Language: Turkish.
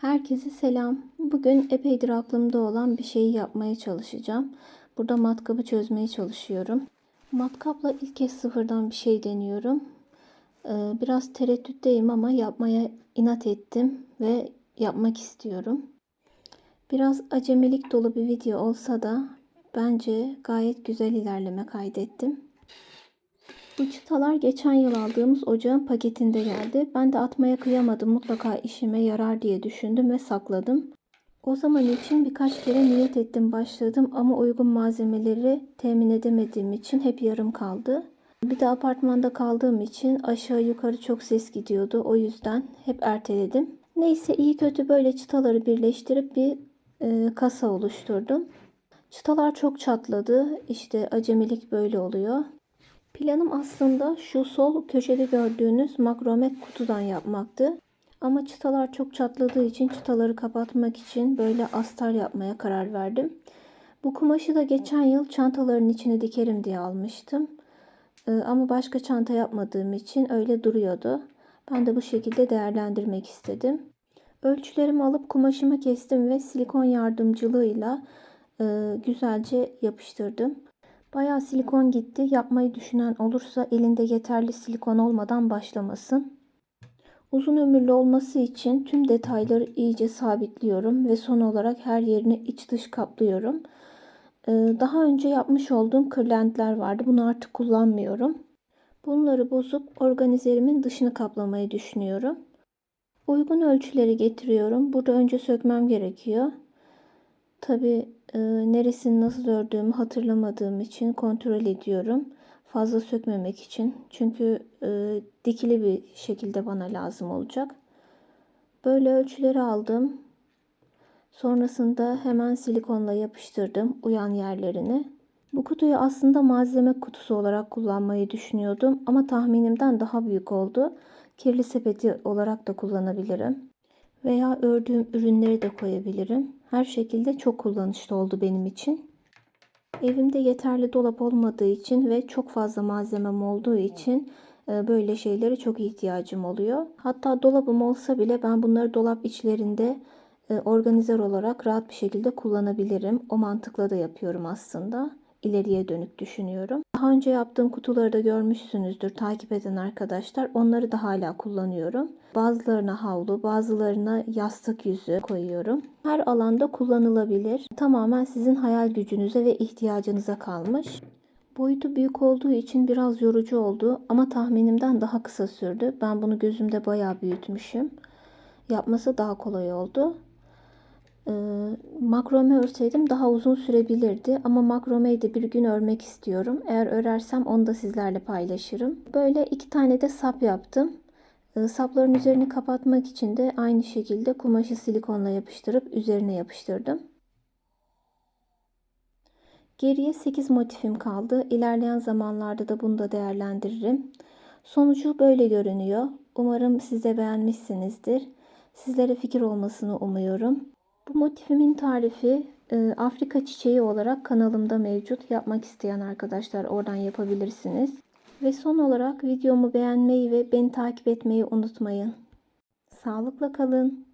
Herkese selam. Bugün epeydir aklımda olan bir şeyi yapmaya çalışacağım. Burada matkabı çözmeye çalışıyorum. Matkapla ilk kez sıfırdan bir şey deniyorum. Ee, Biraz tereddütteyim ama yapmaya inat ettim ve yapmak istiyorum. Biraz acemilik dolu bir video olsa da bence gayet güzel ilerleme kaydettim. Bu çıtalar geçen yıl aldığımız ocağın paketinde geldi. Ben de atmaya kıyamadım. Mutlaka işime yarar diye düşündüm ve sakladım. O zaman için birkaç kere niyet ettim başladım ama uygun malzemeleri temin edemediğim için hep yarım kaldı. Bir de apartmanda kaldığım için aşağı yukarı çok ses gidiyordu. O yüzden hep erteledim. Neyse iyi kötü böyle çıtaları birleştirip bir e, kasa oluşturdum. Çıtalar çok çatladı. İşte acemilik böyle oluyor. Planım aslında şu sol köşede gördüğünüz makrome kutudan yapmaktı. Ama çıtalar çok çatladığı için çıtaları kapatmak için böyle astar yapmaya karar verdim. Bu kumaşı da geçen yıl çantaların içine dikerim diye almıştım. Ee, ama başka çanta yapmadığım için öyle duruyordu. Ben de bu şekilde değerlendirmek istedim. Ölçülerimi alıp kumaşımı kestim ve silikon yardımcılığıyla e, güzelce yapıştırdım. Bayağı silikon gitti. Yapmayı düşünen olursa elinde yeterli silikon olmadan başlamasın. Uzun ömürlü olması için tüm detayları iyice sabitliyorum ve son olarak her yerini iç dış kaplıyorum. Ee, Daha önce yapmış olduğum kırlentler vardı. Bunu artık kullanmıyorum. Bunları bozup organizerimin dışını kaplamayı düşünüyorum. Uygun ölçüleri getiriyorum. Burada önce sökmem gerekiyor. Tabi e, neresini nasıl ördüğümü hatırlamadığım için kontrol ediyorum. Fazla sökmemek için. Çünkü e, dikili bir şekilde bana lazım olacak. Böyle ölçüleri aldım. Sonrasında hemen silikonla yapıştırdım uyan yerlerini. Bu kutuyu aslında malzeme kutusu olarak kullanmayı düşünüyordum ama tahminimden daha büyük oldu. Kirli sepeti olarak da kullanabilirim. Veya ördüğüm ürünleri de koyabilirim. Her şekilde çok kullanışlı oldu benim için. Evimde yeterli dolap olmadığı için ve çok fazla malzemem olduğu için e, böyle şeylere çok ihtiyacım oluyor. Hatta dolabım olsa bile ben bunları dolap içlerinde e, organizer olarak rahat bir şekilde kullanabilirim. O mantıkla da yapıyorum aslında. İleriye dönük düşünüyorum. Daha önce yaptığım kutuları da görmüşsünüzdür takip eden arkadaşlar. Onları da hala kullanıyorum. Bazılarına havlu, bazılarına yastık yüzü koyuyorum. Her alanda kullanılabilir. Tamamen sizin hayal gücünüze ve ihtiyacınıza kalmış. Boyutu büyük olduğu için biraz yorucu oldu ama tahminimden daha kısa sürdü. Ben bunu gözümde bayağı büyütmüşüm. Yapması daha kolay oldu. Ee, makrome örseydim daha uzun sürebilirdi ama makromeyi de bir gün örmek istiyorum. Eğer örersem onu da sizlerle paylaşırım. Böyle iki tane de sap yaptım. Ee, sapların üzerini kapatmak için de aynı şekilde kumaşı silikonla yapıştırıp üzerine yapıştırdım. Geriye 8 motifim kaldı. İlerleyen zamanlarda da bunu da değerlendiririm. Sonucu böyle görünüyor. Umarım siz de beğenmişsinizdir. Sizlere fikir olmasını umuyorum. Bu motifimin tarifi e, Afrika çiçeği olarak kanalımda mevcut. Yapmak isteyen arkadaşlar oradan yapabilirsiniz. Ve son olarak videomu beğenmeyi ve beni takip etmeyi unutmayın. Sağlıkla kalın.